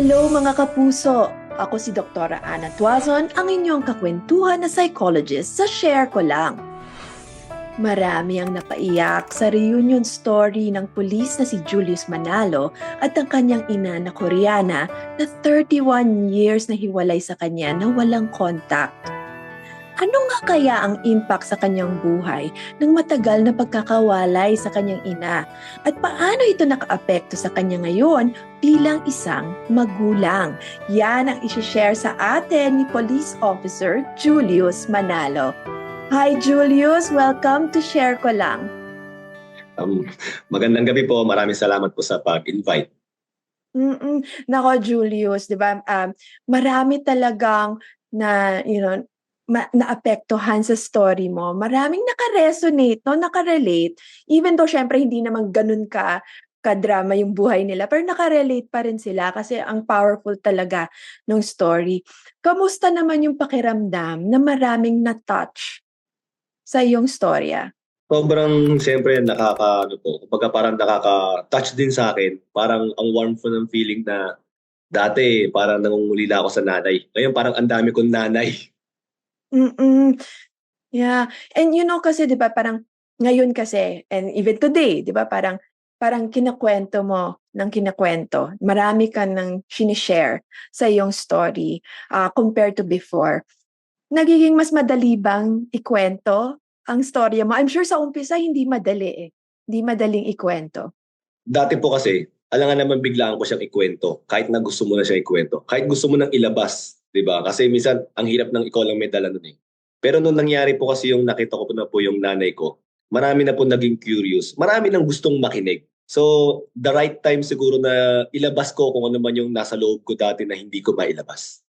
Hello mga kapuso! Ako si Dr. Ana Tuazon, ang inyong kakwentuhan na psychologist sa Share Ko Lang. Marami ang napaiyak sa reunion story ng pulis na si Julius Manalo at ang kanyang ina na Koreana na 31 years na hiwalay sa kanya na walang contact. Ano nga kaya ang impact sa kanyang buhay ng matagal na pagkakawalay sa kanyang ina? At paano ito nakaapekto sa kanya ngayon bilang isang magulang? Yan ang isishare sa atin ni Police Officer Julius Manalo. Hi Julius, welcome to Share Ko Lang. Um, magandang gabi po. Maraming salamat po sa pag-invite. Mm-mm. Nako Julius, 'di ba? Um, marami talagang na you know ma- naapektuhan sa story mo. Maraming naka-resonate, no? Naka-relate. Even though syempre hindi naman ganun ka ka-drama yung buhay nila, pero naka-relate pa rin sila kasi ang powerful talaga ng story. Kamusta naman yung pakiramdam na maraming na-touch sa iyong storya? Sobrang, siyempre, nakaka, ano po, kumbaga parang nakaka-touch din sa akin. Parang ang warm po ng feeling na dati, parang nangungulila ako sa nanay. Ngayon, parang ang dami kong nanay. Mm. Yeah. And you know kasi 'di ba parang ngayon kasi and even today 'di ba parang parang kinakwento mo ng kinakwento. Marami ka ng sinishare sa iyong story uh, compared to before. Nagiging mas madali bang ikwento ang storya mo? I'm sure sa umpisa hindi madali eh. Hindi madaling ikwento. Dati po kasi, alangan naman biglaan ko siyang ikwento. Kahit na gusto mo na siyang ikwento. Kahit gusto mo nang ilabas. 'Di ba? Kasi minsan ang hirap ng ikaw lang may dala nun eh. Pero nung nangyari po kasi yung nakita ko po na po yung nanay ko, marami na po naging curious. Marami nang gustong makinig. So, the right time siguro na ilabas ko kung ano man yung nasa loob ko dati na hindi ko mailabas.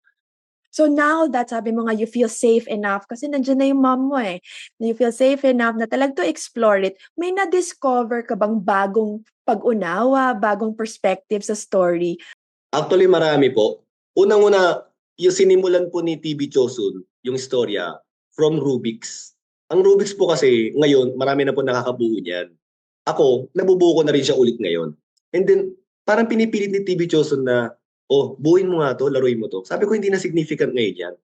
So now that sabi mo nga you feel safe enough kasi nandiyan na yung mom mo eh. You feel safe enough na talagang to explore it. May na-discover ka bang bagong pag-unawa, bagong perspective sa story? Actually, marami po. Unang-una, yung sinimulan po ni TB Chosun, yung istorya, from Rubik's. Ang Rubik's po kasi, ngayon, marami na po nakakabuo niyan. Ako, nabubuo ko na rin siya ulit ngayon. And then, parang pinipilit ni TB Chosun na, oh, buuin mo nga to, laruin mo to. Sabi ko, hindi na significant ngayon yan.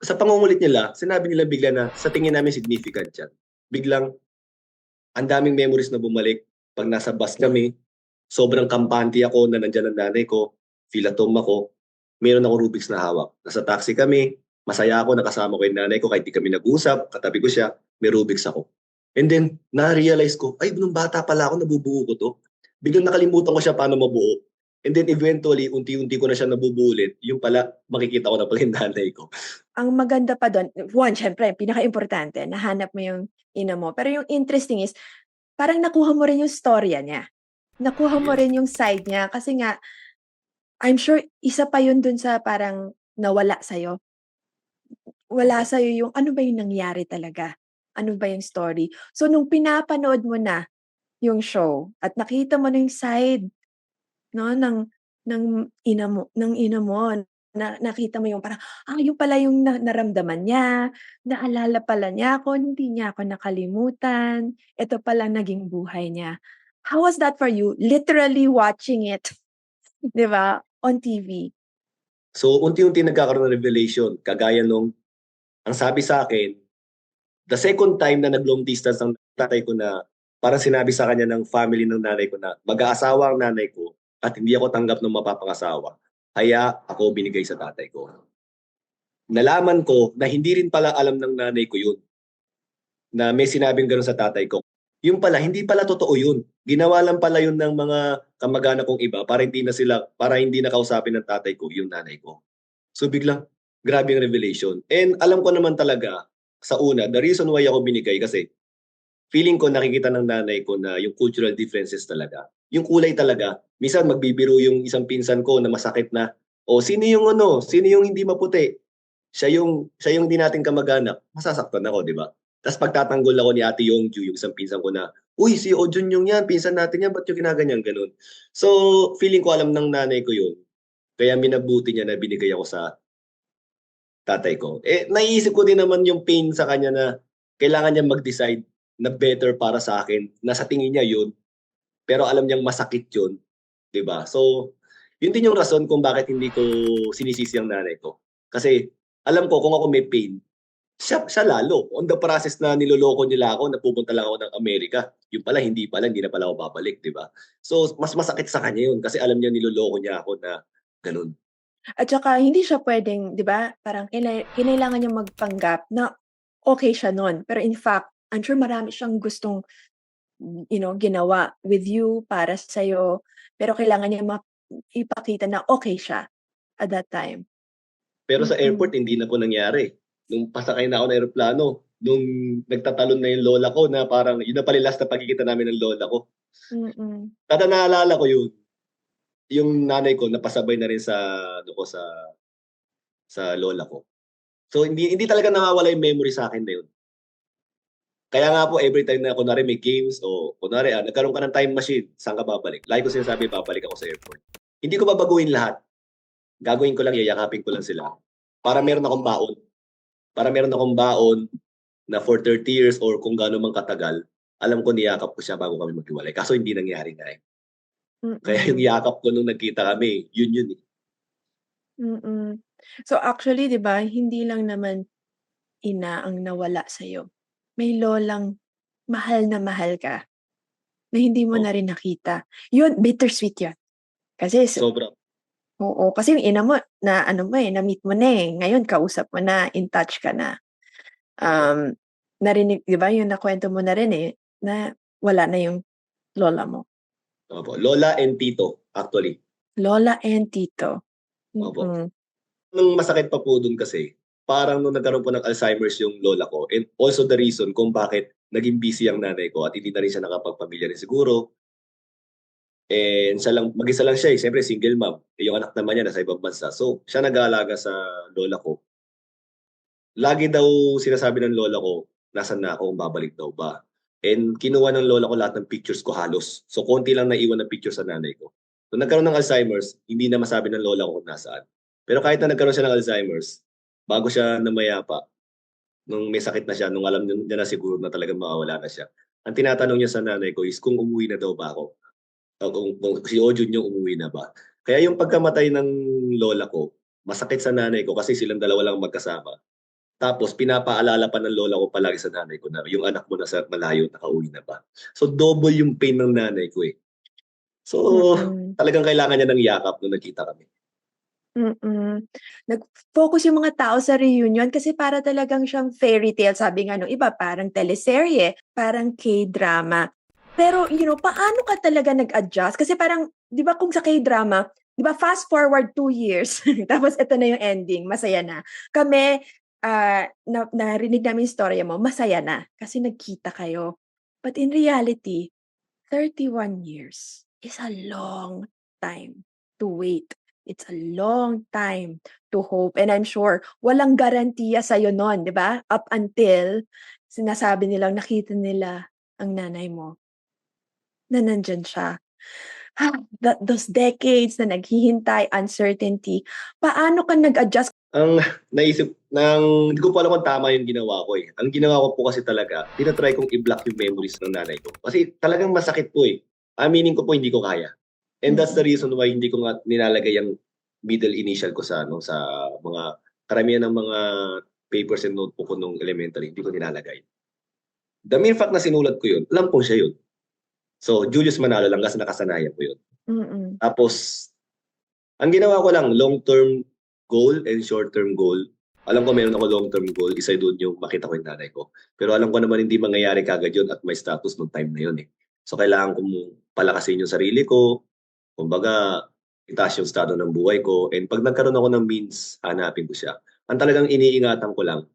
Sa pangungulit nila, sinabi nila bigla na, sa tingin namin significant yan. Biglang, ang daming memories na bumalik. Pag nasa bus kami, sobrang kampante ako na nandyan ang nanay ko, filatom ako, meron ako Rubik's na hawak. Nasa taxi kami, masaya ako, nakasama ko yung nanay ko, kahit di kami nag-usap, katabi ko siya, may Rubik's ako. And then, na-realize ko, ay, nung bata pala ako, nabubuo ko to. Biglang nakalimutan ko siya paano mabuo. And then eventually, unti-unti ko na siya nabubulit. Yung pala, makikita ko na pala yung nanay ko. Ang maganda pa doon, one, syempre, pinaka-importante, nahanap mo yung ina mo. Pero yung interesting is, parang nakuha mo rin yung storya niya. Nakuha mo rin yung side niya. Kasi nga, I'm sure isa pa yun dun sa parang nawala sa'yo. Wala sa'yo yung ano ba yung nangyari talaga? Ano ba yung story? So nung pinapanood mo na yung show at nakita mo na yung side no ng ng ina mo ng ina mo na nakita mo yung parang ah yung pala yung na, naramdaman niya naalala pala niya ako hindi niya ako nakalimutan ito pala naging buhay niya how was that for you literally watching it 'di ba on TV. So, unti-unti nagkakaroon ng revelation. Kagaya nung, ang sabi sa akin, the second time na nag-long distance ng tatay ko na parang sinabi sa kanya ng family ng nanay ko na mag-aasawa ang nanay ko at hindi ako tanggap ng mapapangasawa. Kaya ako binigay sa tatay ko. Nalaman ko na hindi rin pala alam ng nanay ko yun. Na may sinabing gano'n sa tatay ko. Yung pala, hindi pala totoo yun. Ginawa lang pala yun ng mga kamag-anak kong iba para hindi na sila, para hindi na kausapin ng tatay ko, yung nanay ko. So biglang, grabe yung revelation. And alam ko naman talaga, sa una, the reason why ako binigay kasi feeling ko nakikita ng nanay ko na yung cultural differences talaga. Yung kulay talaga. Minsan magbibiro yung isang pinsan ko na masakit na, o sino yung ano, sino yung hindi maputi? Siya yung, siya yung hindi natin kamag-anak. Masasaktan ako, di ba? Tapos pagtatanggol ako ni Ate Yongju, yung isang pinsan ko na, uy, si Ojun yung yan, pinsan natin yan, ba't yung ginaganyan, ganun. So, feeling ko alam ng nanay ko yun. Kaya minabuti niya na binigay ako sa tatay ko. Eh, naiisip ko din naman yung pain sa kanya na kailangan niya mag-decide na better para sa akin, na sa tingin niya yun, pero alam niyang masakit yun. ba? So, Yun din yung rason kung bakit hindi ko sinisisi ang nanay ko. Kasi alam ko kung ako may pain, siya, siya lalo. On the process na niloloko nila ako, na pupunta lang ako ng Amerika. Yung pala, hindi pala, hindi na pala ako babalik, di ba? So, mas masakit sa kanya yun kasi alam niya niloloko niya ako na ganun. At saka hindi siya pwedeng, 'di ba, parang kinai kinailangan niyang magpanggap na okay siya nun. Pero in fact, I'm sure marami siyang gustong, you know, ginawa with you, para sa'yo, pero kailangan niya ipakita na okay siya at that time. Pero sa airport hindi na po nangyari. Nung pasakay na ako ng eroplano, nung nagtatalon na yung lola ko na parang yun na pala last na pagkikita namin ng lola ko. Mm. Kada naalala ko yun, yung nanay ko napasabay na rin sa ano ko, sa sa lola ko. So hindi hindi talaga nawawala yung memory sa'kin na yun. Kaya nga po everytime na kunwari may games o kunwari, ah, nagkaroon ka ng time machine, saan ka babalik? Lagi ko sinasabi babalik ako sa airport. Hindi ko babaguhin lahat. Gagawin ko lang, yayakapin ko lang sila. Para meron akong baon. Para meron akong baon na for 30 years or kung gaano man katagal, alam ko niyakap ko siya bago kami maghiwalay. Kaso hindi nangyari nga eh. Kaya yung yakap ko nung nagkita kami, yun yun eh. Mm. So actually 'di ba, hindi lang naman ina ang nawala sa'yo. May lolang mahal na mahal ka, na hindi mo Oh. na rin nakita. Yun, bittersweet yun. Kasi Sobra. Oo, kasi yung ina mo na ano mo, eh, na-meet mo na, eh. Ngayon kausap mo na, in touch ka na. Um, narinig 'di ba yung nakuwento mo na rin, eh, na wala na yung lola mo. Opo, lola and tito actually. Lola and tito. Opo. Mm. Ang masakit pa po dun kasi, parang nung nagkaroon po ng Alzheimer's yung lola ko and also the reason kung bakit naging busy ang nanay ko at hindi na rin siya nakapagpamilya rin siguro. And siya lang mag-isa lang siya, eh, siyempre single mom. Eh, yung anak naman niya nasa ibang bansa. So, siya nag-aalaga sa lola ko. Lagi daw sinasabi ng lola ko, nasaan na ako, babalik daw ba. And kinuha ng lola ko lahat ng pictures ko halos. So, konti lang naiwan ng picture sa nanay ko. Nung nagkaroon ng Alzheimer's, hindi na masabi ng lola ko kung nasaan. Pero kahit na nagkaroon siya ng Alzheimer's, bago siya namayapa, nung may sakit na siya, nung alam niya na siguro na talagang mawawala na siya, ang tinatanong niya sa nanay ko is kung umuwi na daw ba ako. O kung, kung si Ojun yung umuwi na ba. Kaya yung pagkamatay ng lola ko, masakit sa nanay ko kasi silang dalawa lang magkasama. Tapos pinapaalala pa ng lola ko palagi sa nanay ko na yung anak mo nasa malayo, nakauwi na ba. So double yung pain ng nanay ko eh. So Mm. talagang kailangan niya ng yakap nung nagkita kami. Mm. Nag-focus yung mga tao sa reunion kasi para talagang siyang fairy tale. Sabi nga nung iba, parang teleserye, parang K-drama. Pero, you know, paano ka talaga nag-adjust? Kasi parang, di ba kung sa K-drama, di ba fast forward two years, tapos ito na yung ending, masaya na. Kami, ah, na, narinig namin yung storya mo, masaya na kasi nagkita kayo. But in reality, 31 years is a long time to wait. It's a long time to hope. And I'm sure, walang garantiya sa'yo nun, di ba? Up until sinasabi nilang nakita nila ang nanay mo na nandyan siya. Ah, that, those decades na naghihintay, uncertainty. Paano ka nag-adjust? Ang naisip, nang, hindi ko pa alam kung tama yung ginawa ko eh. Ang ginawa ko po kasi talaga, tinatry kong i-block yung memories ng nanay ko. Kasi talagang masakit po eh. Aminin ko po hindi ko kaya. And that's the reason why hindi ko nga nilalagay yung middle initial ko sa ano sa mga karamihan ng mga papers and notebook ko nung elementary, hindi ko nilalagay. The mere fact na sinulat ko yun, alam kong siya yun. So, Julius Manalo lang kasi nakasanayan ko yun. Mm-mm. Tapos, ang ginawa ko lang, long-term goal and short-term goal. Alam ko meron ako long-term goal, isa doon yung makita ko yung nanay ko. Pero alam ko naman hindi mangyayari kagad yun at may status nung time na yun eh. So, kailangan kong palakasin yung sarili ko, kumbaga, itaas yung estado ng buhay ko. And pag nagkaroon ako ng means, hanapin ko siya. Ang talagang iniingatan ko lang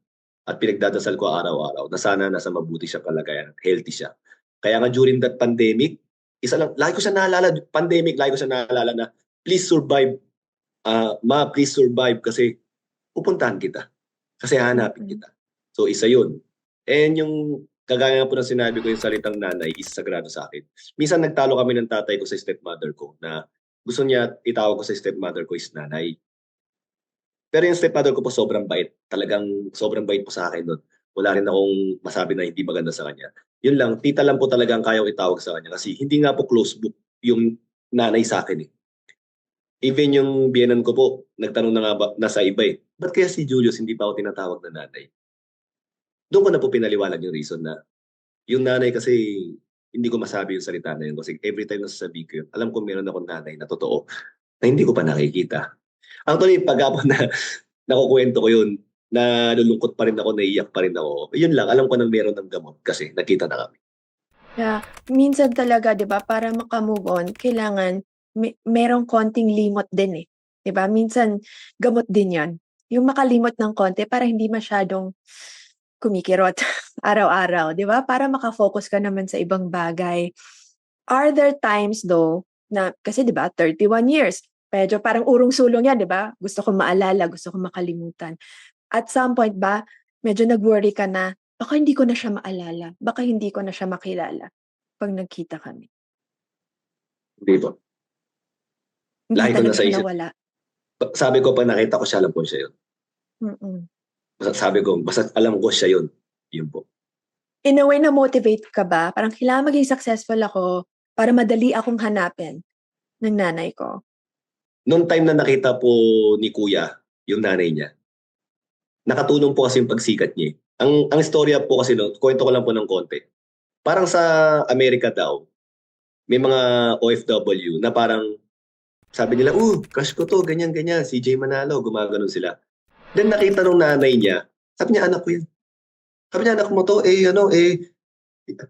at pinagdadasal ko araw-araw na sana nasa mabuti siya kalagayan at healthy siya. Kaya nga during that pandemic, isa lang, lagi ko siya naalala, pandemic, lagi ko siya naalala na please survive. Ah, ma, please survive kasi pupuntahan kita. Kasi hanapin Mm. kita. So isa yun. And yung kagaya nga po ng sinabi ko yung salitang nanay is sagrado sa akin. Minsan nagtalo kami ng tatay ko sa stepmother ko na gusto niya itawag ko sa stepmother ko is nanay. Pero yung stepmother ko po sobrang bait. Talagang sobrang bait po sa akin doon. Wala rin akong masabi na hindi maganda sa kanya. Yun lang, tita lang po talaga ang kaya ko itawag sa kanya kasi hindi nga po close book yung nanay sa akin eh. Even yung biyenan ko po, nagtanong na nga ba, nasa iba eh. Ba't kaya si Julius hindi pa ako tinatawag na nanay? Doon ko na po pinaliwanag yung reason na yung nanay kasi hindi ko masabi yung salita na yun kasi every time nasasabi ko yun, alam ko meron akong nanay na totoo na hindi ko pa nakikita. Actually, pag na nakukwento ko yun, na lulungkot pa rin ako, naiiyak pa rin ako, yun lang, alam ko na meron ng gamot kasi nakita na kami. Yeah. Minsan talaga, 'di ba, para maka-move on, kailangan me merong konting limot din eh. 'Di ba? Minsan gamot din 'yon. Yung makalimot ng konti para hindi masyadong kumikirot araw-araw, 'di ba? Para maka-focus ka naman sa ibang bagay. Are there times though na kasi 'di ba 31 years, medyo parang urong-sulong 'yan, 'di ba? Gusto ko maalala, gusto ko makalimutan. At some point ba, medyo nag-worry ka na, baka hindi ko na siya maalala, baka hindi ko na siya makilala 'pag nagkita kami? Hindi po. Hindi Lagi ko nasa siya isip. nawala? Sabi ko pag nakita ko siya, alam ko siya yun. Mm. Basta sabi ko, basta alam ko siya yun. Yun po. In a way na-motivate ka ba? Parang kailangan maging successful ako para madali akong hanapin ng nanay ko. Noong time na nakita po ni Kuya, yung nanay niya, nakatulong po kasi yung pagsikat niya. eh. Ang ang istorya po kasi no, kwento ko lang po ng konti. Parang sa Amerika daw, may mga OFW na parang sabi nila, "Uh, crush ko to, ganyan ganyan, Jay Manalo, gumaganon sila." Then nakita nung nanay niya, sabi niya, "Anak ko 'yan." Sabi niya, "Anak mo to, eh ano, eh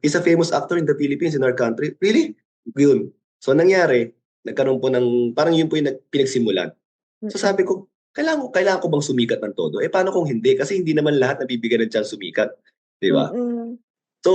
he's a famous actor in the Philippines in our country." Really? Yun. So nangyari, nagkaroon po ng parang yun po yung nag- pinagsimulan. So sabi ko, kailangan ko, kailangan ko bang sumikat ng todo? Eh paano kung hindi? Kasi hindi naman lahat nabibigyan ng chance sumikat. Di ba? Mm. So,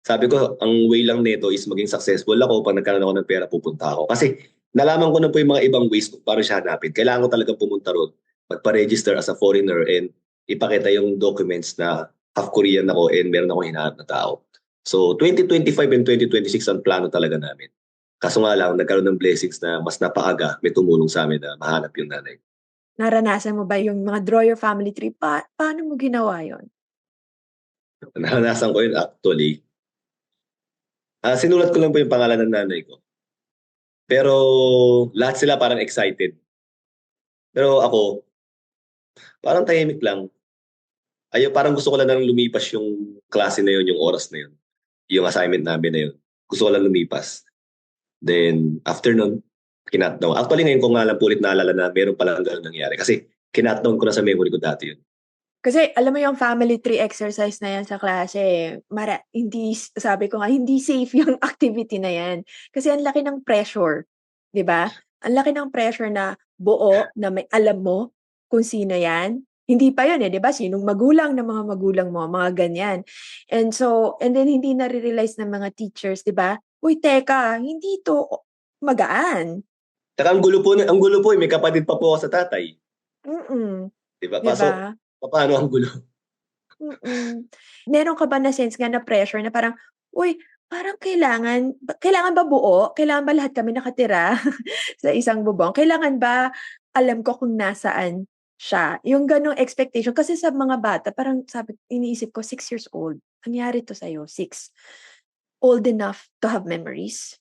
sabi ko, ang way lang nito is maging successful ako. Pag nagkaroon ako ng pera, pupunta ako. Kasi nalaman ko na po yung mga ibang ways kung paano siya hanapin. Kailangan ko talaga pumunta ron, magpa-register as a foreigner and ipakita yung documents na half Korean ako and meron akong hinahanap na tao. So, 2025 and 2026 ang plano talaga namin. Kaso nga lang, nagkaroon ng blessings na mas napaaga, may tumulong sa amin na mahanap yung nanay. Naranasan mo ba yung mga draw your family tree? Pa- paano mo ginawa yon? Naranasan ko yun actually. Ah, sinulat ko lang po yung pangalan ng nanay ko. Pero lahat sila parang excited. Pero ako, parang tahimik lang. Ayaw, parang gusto ko lang nang lumipas yung klase na yun, yung oras na yun. Yung assignment namin na yun. Gusto ko lang lumipas. Then, after nun, kinatdown. Actually, ngayon ko nga lang po ulit naalala na meron palang ganun nangyari. Kasi kinatdown ko na sa memory ko dati yun. Kasi alam mo yung family tree exercise na yan sa klase, mara, hindi, sabi ko nga, hindi safe yung activity na yan. Kasi ang laki ng pressure, di ba? Ang laki ng pressure na buo, na may alam mo kung sino yan. Hindi pa yun eh, di ba? Sinong magulang ng mga magulang mo, mga ganyan. And so, and then hindi na-realize ng mga teachers, di ba? Uy, teka, hindi to magaan. Saka ang gulo po, ang gulo po, eh, may kapatid pa po ako sa tatay. Mm-mm. Di ba? Di Paso, paano ang gulo? Mm. Meron ka ba na sense nga na pressure na parang, uy, parang kailangan, kailangan ba buo? Kailangan ba lahat kami nakatira sa isang bubong? Kailangan ba alam ko kung nasaan siya? Yung ganong expectation. Kasi sa mga bata, parang sabi, iniisip ko, six years old. Nangyari to sa'yo, six. Old enough to have memories.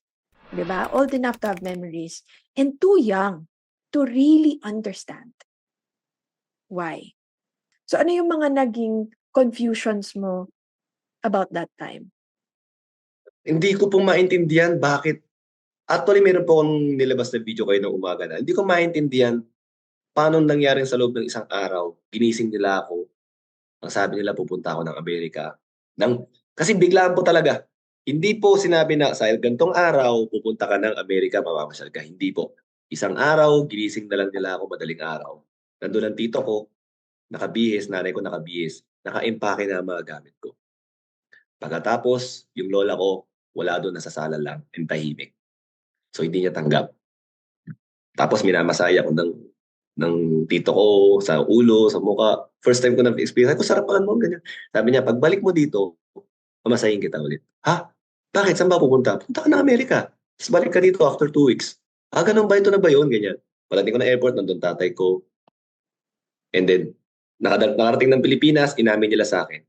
'Di ba? Old enough to have memories. And too young to really understand. Why? So ano yung mga naging confusions mo about that time? Hindi ko po maintindihan bakit. Actually, meron po akong nilabas na video kayo ng umaga na. Hindi ko maintindihan paano nangyari sa loob ng isang araw. Ginising nila ako. Ang sabi nila pupunta ako ng Amerika. Nang, kasi biglaan po talaga. Hindi po sinabi na sa gantong araw, pupunta ka ng Amerika, mamamasyal ka. Hindi po. Isang araw, ginising na lang nila ako madaling araw. Nandun ang tito ko, nakabihis, nanay ko nakabihis, naka-empake na ang mga gamit ko. Pagkatapos, yung lola ko, wala doon, nasa sala lang, and tahimik. So, hindi niya tanggap. Tapos, minamasaya ko ng, ng tito ko sa ulo, sa muka. First time ko na-experience, ko sarapan mo, ganyan. Sabi niya, pagbalik mo dito, mamasahin kita ulit. Ha? Bakit? Saan ba pupunta? Punta ka ng Amerika. Tapos balik ka dito after two weeks. Ah, ganun ba? Ito na ba yun? Ganyan. Palating ko na airport, nandun tatay ko. And then, nakarating ng Pilipinas, inamin nila sa akin.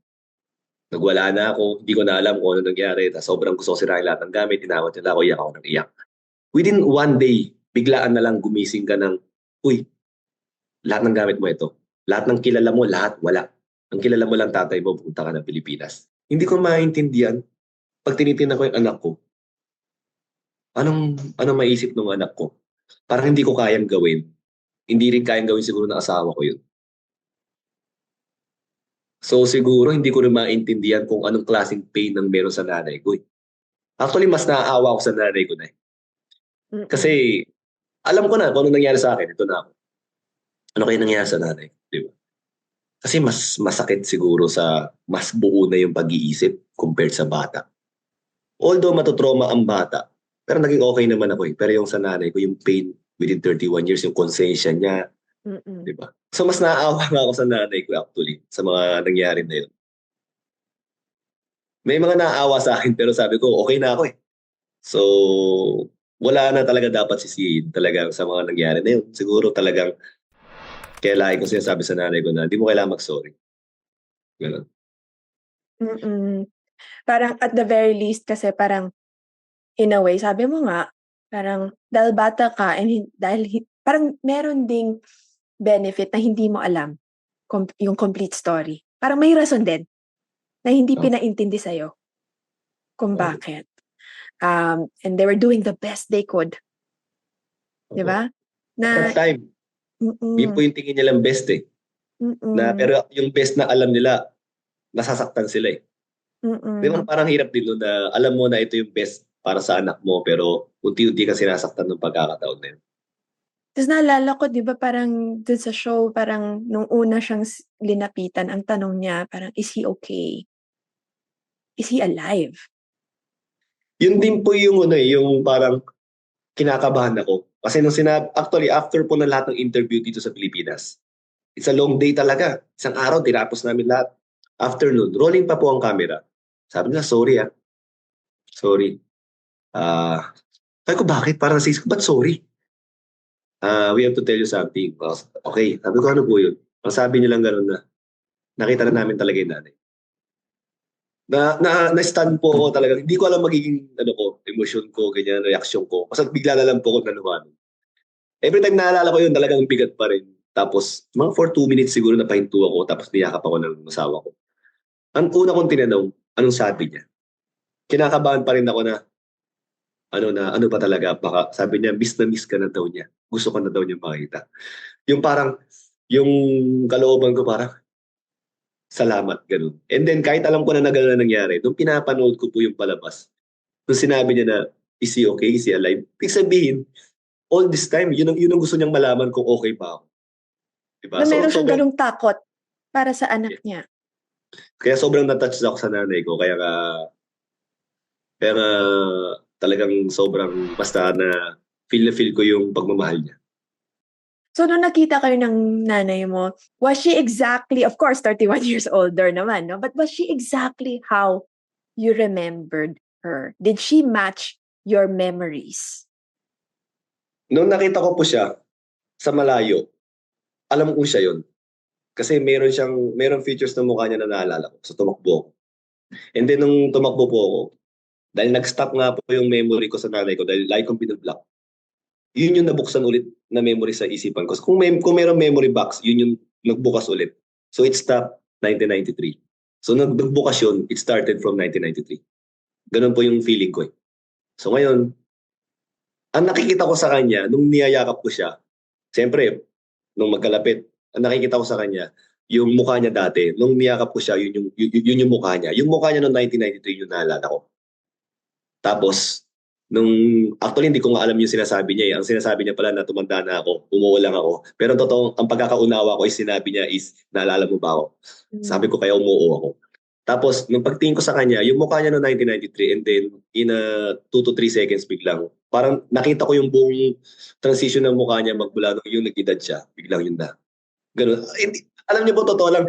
Nagwala na ako, hindi ko na alam kung ano nangyari. Tapos sobrang gusto ko sirahin lahat ng gamit, tinawag nila ako, iyak ako ng iyak. Within one day, biglaan na lang gumising ka ng, uy, lahat ng gamit mo ito. Lahat ng kilala mo, lahat wala. Ang kilala mo lang tatay mo, punta ka ng Pilipinas. Hindi ko maintindihan. Pag tinitingnan ko yung anak ko, anong, anong maisip ng anak ko? Parang hindi ko kayang gawin. Hindi rin kayang gawin siguro ng asawa ko yun. So siguro hindi ko rin maintindihan kung anong klaseng pain ang meron sa nanay ko. eh. Actually, mas naaawa ako sa nanay ko na. eh. Kasi alam ko na kung ano nangyari sa akin. Ito na ako. Ano kaya nangyari sa nanay? ko, Di ba? Kasi mas masakit siguro sa mas buo na yung pag-iisip compared sa bata. Although matutroma ang bata, pero naging okay naman ako eh. Pero yung sa nanay ko, yung pain within 31 years, yung konsensya niya, Mm-mm. di ba? So mas naaawa nga ako sa nanay ko actually sa mga nangyari na yun. May mga naaawa sa akin pero sabi ko okay na ako eh. So wala na talaga dapat sisihin talaga sa mga nangyari na yun. Siguro talagang kaya lagi ko sinasabi sa nanay ko na hindi mo kailangan mag-sorry. Ganun. Mm. Parang at the very least kasi parang in a way, sabi mo nga, parang dahil bata ka and dahil hi- parang meron ding benefit na hindi mo alam com- yung complete story. Parang may rason din na hindi Oh. pinaintindi sa'yo kung Oh. bakit. Um, and they were doing the best they could. Di ba? At Na, that time, mm-mm, yun po yung tingin nilang best eh. mm-mm, Na, pero yung best na alam nila, nasasaktan sila eh. Mm-mm. Di ba parang hirap din nun na alam mo na ito yung best para sa anak mo pero unti-unti ka sinasaktan ng pagkakataon na yun. Tapos naalala ko, di ba parang dun sa show, parang nung una siyang linapitan, ang tanong niya, parang, is he okay? Is he alive? Yun din po yung ano eh, yung parang kinakabahan ako. Kasi nung sinab actually after po na lahat ng interview dito sa Pilipinas, it's a long day talaga. Isang araw, tinapos namin lahat. Afternoon, rolling pa po ang camera. Sabi nila, sorry ah. Sorry. Ah, sabi ko, bakit? Parang nasisip ko, ba't sorry? Ah, we have to tell you something. Oh, Okay, sabi ko, ano po yun? Ang sabi niya lang ganun na, nakita na namin talaga yung nanay. Na, na, na-stun po ako talaga. Hindi ko alam magiging, ano ko, emotion ko, ganyan, reaction ko. Basta bigla na lang po ako naluhan. Every time naalala ko yun, talagang bigat pa rin. Tapos, mga for two minutes siguro napahinto ako, tapos niyakap ako ng asawa ko. Ang una kong tinanong, anong sabi niya? Kinakabahan pa rin ako na, ano na, ano ba talaga? Baka sabi niya, miss na miss ka na daw niya. Gusto ko na daw niya makita. Yung parang, yung kalooban ko parang, salamat, ganun. And then, kahit alam ko na na gano'n na nangyari, nung pinapanood ko po yung palabas, nung sinabi niya na, is he okay, is he alive? Ibig sabihin, all this time, yun ang, yun ang gusto niyang malaman kung okay pa ako. Diba? Na meron siyang sobrang- ganong takot para sa anak niya. Kaya sobrang natouch ako sa nanay ko. Kaya nga, kaya nga talagang sobrang basta na feel na feel ko yung pagmamahal niya. So, nung nakita kayo ng nanay mo, was she exactly, of course, 31 years older naman, no? But was she exactly how you remembered her? Did she match your memories? Noong nakita ko po siya sa malayo, alam ko siya yon. Kasi meron siyang, meron features ng mukha niya na naalala ko. So tumakbo. And then nung tumakbo po ako, dahil nag-stop nga po yung memory ko sa nanay ko, dahil like kong pinablock, yun yung nabuksan ulit na memory sa isipan ko. So, kung, may, kung meron memory box, yun yung nagbukas ulit. So it stopped 1993. So nag- nagbukas yun, it started from 1993. Ganun po yung feeling ko eh. So ngayon, ang nakikita ko sa kanya, nung niyayakap ko siya, siyempre, nung magkalapit, ang nakikita ko sa kanya, yung mukha niya dati, nung niyakap ko siya, yun yung, yun, yun yung mukha niya. Yung mukha niya noong 1993, yun naalala ko. Tapos, nung, actually hindi ko nga alam yung sinasabi niya eh. Ang sinasabi niya pala na tumanda na ako, umuwi lang ako. Pero totoo, ang pagkakaunawa ko is sinabi niya is, naalala mo ba ako? Sabi ko kaya umuo ako. Tapos, nung pagtingin ko sa kanya, yung mukha niya noong 1993 and then in a 2 to 3 seconds biglang, parang nakita ko yung buong transition ng mukha niya magmula nung yung nag-edad siya, biglang yun na. Ganun. Hindi, alam niyo po, totoo lang,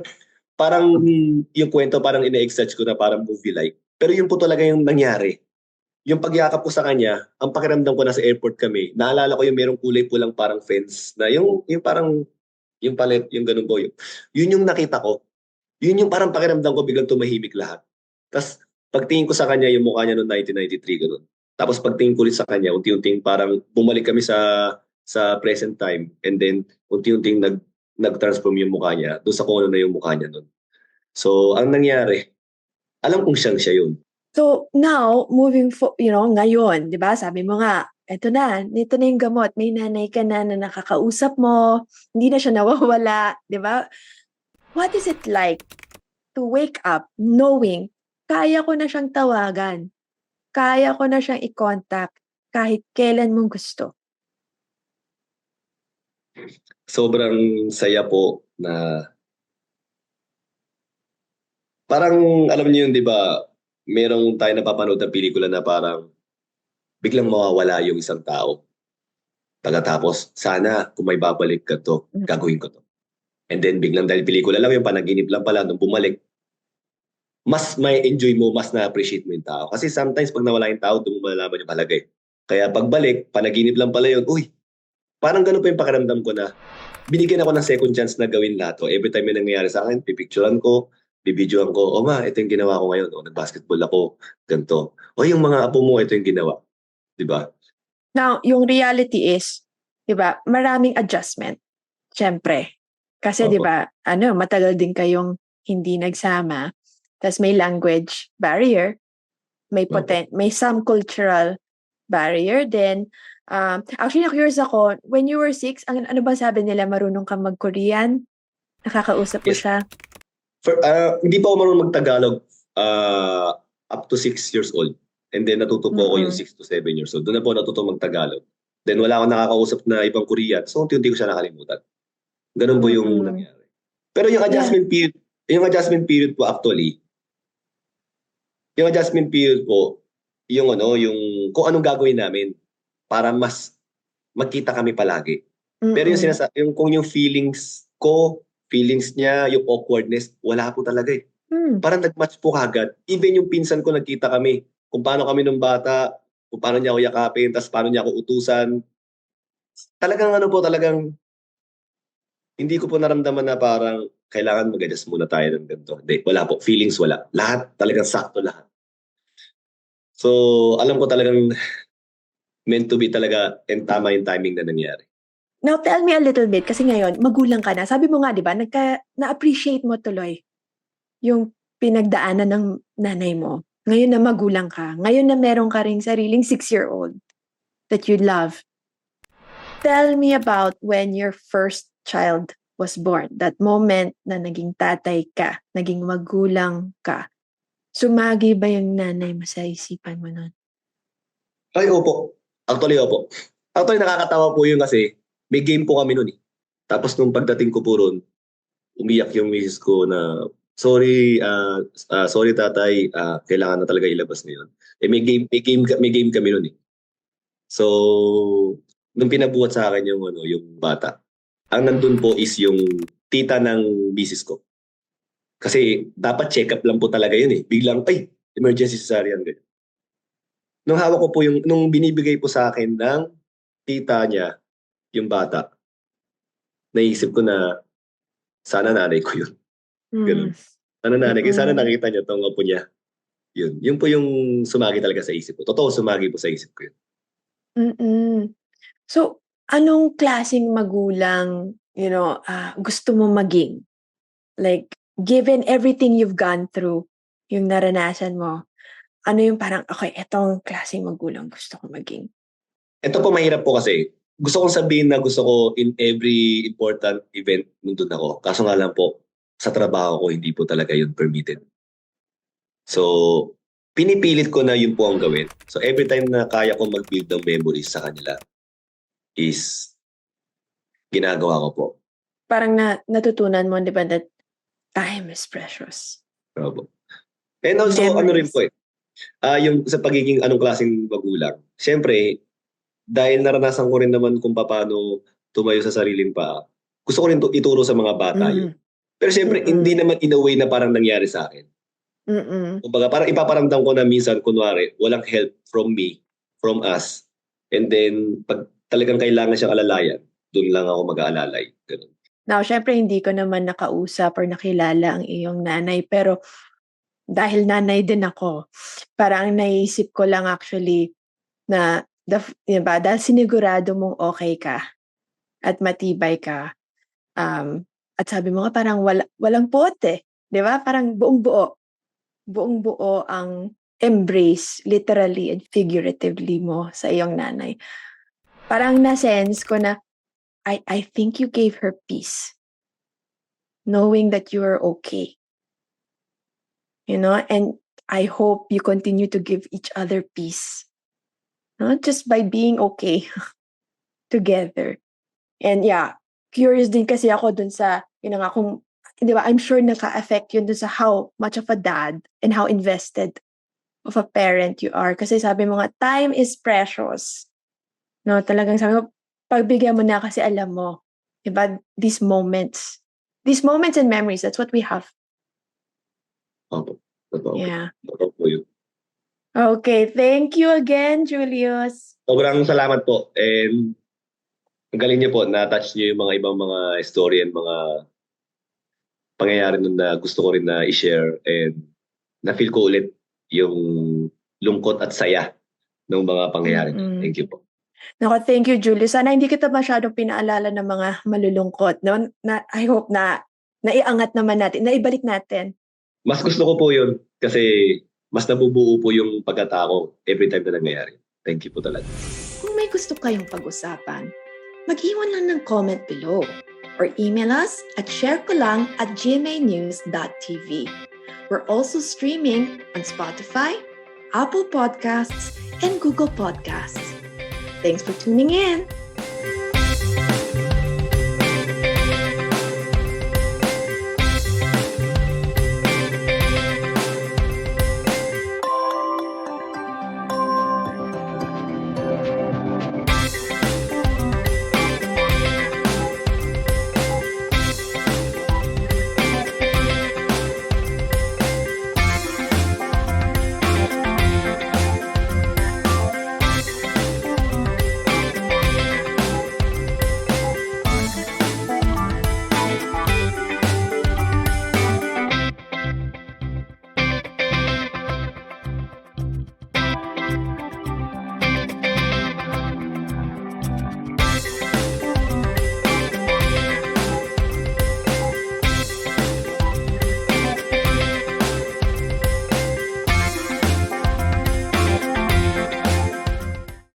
parang hmm, yung kwento parang ina-exage ko na parang movie-like. Pero yun po talaga yung nangyari. Yung pagyakap ko sa kanya, ang pakiramdam ko nasa airport kami, naalala ko yung merong kulay pulang parang fence na yung, yung parang, yung palet, yung ganun po yun. Yun yung nakita ko. Yun yung parang pakiramdam ko biglang tumahimik lahat. Tapos pagtingin ko sa kanya yung mukha niya noong 1993 ganun. Tapos pagtingin ko ulit sa kanya, unti-unting parang bumalik kami sa sa present time and then unti-unting nag nag-transform yung mukha niya doon sa kung ano na yung mukha niya noon. So, ang nangyari, alam kong siyang siya yun. So, now, moving for, you know, ngayon, di ba, sabi mo nga, eto na, nito na yung gamot, may nanay ka na na nakakausap mo, hindi na siya nawawala, di ba? What is it like to wake up knowing kaya ko na siyang tawagan, kaya ko na siyang i-contact kahit kailan mong gusto? Sobrang saya po na parang alam niyo yun, di ba, merong tayo napapanood na pelikula na parang biglang mawawala yung isang tao. Pagkatapos, sana kung may babalik ka to, Mm. gagawin ko to. And then biglang dahil pelikula lang yung panaginip lang pala nung bumalik, mas may enjoy mo, mas na-appreciate mo yung tao. Kasi sometimes pag nawala yung tao, doon mo malalaman yung palagay. Kaya pagbalik, panaginip lang pala yun, uy, parang ganun pa yung pakiramdam ko na binigyan ako ng second chance na gawin lahat. Every time may nangyayari sa akin, pipicturean ko, bibidyoan ko, o ma, ito yung ginawa ko ngayon. O, nag-basketball ako, ganito. O yung mga apo mo, ito yung ginawa. Ba? Now, yung reality is, 'di ba, maraming adjustment. Siyempre. Kasi Opo. 'di ba, ano, matagal din kayong hindi nagsama. Tapos may language barrier, may poten may some cultural barrier din. Um, actually, na-curious ako, when you were six, ang, ano ba sabi nila, marunong ka mag-Korean? Nakakausap mo Yes. siya? For, ah, hindi pa ako marunong mag-Tagalog ah, up to 6 years old. And then natuto po ako yung Mm-mm. 6 to 7 years old. Doon na po natuto mag-Tagalog. Then wala akong nakakausap na ibang Korean. So unti-unti ko siya nakalimutan. Ganun po yung Mm-mm. nangyari. Pero yung adjustment period, yung adjustment period po actually, yung adjustment period po, yung ano, yung kung anong gagawin namin para mas magkita kami palagi. Pero yung Mm-mm. sinasa yung kung yung feelings ko, feelings niya, yung awkwardness, wala po talaga eh. Mm. Parang nag-match po kagad. Even yung pinsan ko nagkita kami, kung paano kami nung bata, kung paano niya ako yakapin, tapos paano niya ako utusan. Talagang ano po, talagang hindi ko po naramdaman na parang kailangan mag-adjust muna tayo ng ganito. Hindi, wala po. Feelings wala. Lahat, talagang sakto lahat. So, alam ko talagang meant to be talaga and tama yung timing na nangyari. Now, tell me a little bit, kasi ngayon, magulang ka na. Sabi mo nga, di ba, nagka, na-appreciate mo tuloy yung pinagdaanan ng nanay mo. Ngayon na magulang ka. Ngayon na meron ka ring sariling six-year-old that you love. Tell me about when your first child was born. That moment na naging tatay ka, naging magulang ka. Sumagi ba yung nanay mo sa isipan mo nun? Ay, opo. Actually, opo. Actually, nakakatawa po yun kasi may game po kami nun eh. Tapos nung pagdating ko po ron, umiyak yung misis ko na, sorry, ah, ah, sorry tatay, ah, kailangan na talaga ilabas na yun. Eh, may game, may game, may game kami nun eh. So, nung pinabuhat sa akin yung, ano, yung bata, ang nandun po is yung tita ng misis ko. Kasi dapat check-up lang po talaga yun eh. Biglang, ay, emergency cesarean. Ganyan. Nung hawak ko po yung, nung binibigay po sa akin ng tita niya, yung bata, naisip ko na, sana nanay ko yun. Ganun. Sana nanay ko, sana Mm-mm. nakita niya tong apo niya. Yun. Yun po yung sumagi talaga sa isip ko. Totoo, sumagi po sa isip ko yun. Mm. So, anong klaseng magulang, you know, ah, gusto mo maging? Like, given everything you've gone through, yung naranasan mo, ano yung parang, okay, etong klaseng magulang gusto ko maging? Ito po mahirap po kasi. Gusto kong sabihin na gusto ko in every important event nandun ako. Kaso nga lang po, sa trabaho ko, hindi po talaga yun permitted. So, pinipilit ko na yun po ang gawin. So, every time na kaya ko mag-build ng memories sa kanila is ginagawa ko po. Parang na, natutunan mo, di ba, that time is precious. Opo. And also, ano rin Memories. po eh, ah yung sa pagiging anong klaseng magulang. Siyempre, dahil naranasan ko rin naman kung paano tumayo sa sariling paa, gusto ko rin to- ituro sa mga bata Mm. yun. Pero siyempre, Mm-mm. hindi naman in a way na parang nangyari sa akin. Mm-mm. Kumbaga, parang ipaparamdam ko na minsan, kunwari, walang help from me, from us. And then, pag talagang kailangan siyang alalayan, doon lang ako mag-aalalay. Ganun. Now, syempre, hindi ko naman nakausap or nakilala ang iyong nanay, pero dahil nanay din ako, parang naisip ko lang actually, na the, diba, dahil sinigurado mong okay ka at matibay ka. Um, at sabi mo nga parang wala, walang puot eh. Di ba? Parang buong buo. Buong buo ang embrace literally and figuratively mo sa iyong nanay. Parang na-sense ko na I, I think you gave her peace. Knowing that you are okay. You know, and I hope you continue to give each other peace. Not just by being okay together. And yeah, curious din kasi ako dun sa, yun nga, kung, di ba, I'm sure naka-affect yun dun sa how much of a dad and how invested of a parent you are. Kasi sabi mo nga, time is precious. No, talagang sabi mo, pagbigyan mo na kasi alam mo, di ba, these moments, these moments and memories, that's what we have. Opo. Totoo. Yeah. Totoo po yun. Okay, thank you again, Julius. Sobrang salamat po. And ang galing niyo po, na-touch niyo yung mga ibang mga story and mga pangyayari nun na gusto ko rin na i-share. And na-feel ko ulit yung lungkot at saya ng mga pangyayari. Mm-mm. Thank you po. Nako, thank you, Julius. Sana hindi kita masyadong pinaalala ng mga malulungkot. No? Na, I hope na naiangat naman natin, naibalik natin. Mas gusto ko po yun kasi mas nabubuo po yung pagkatao every time na nangyayari. Thank you po talaga. Kung may gusto kayong pag-usapan, mag-iwan lang ng comment below or email us at sharekolang at gmanews.tv. We're also streaming on Spotify, Apple Podcasts, and Google Podcasts. Thanks for tuning in.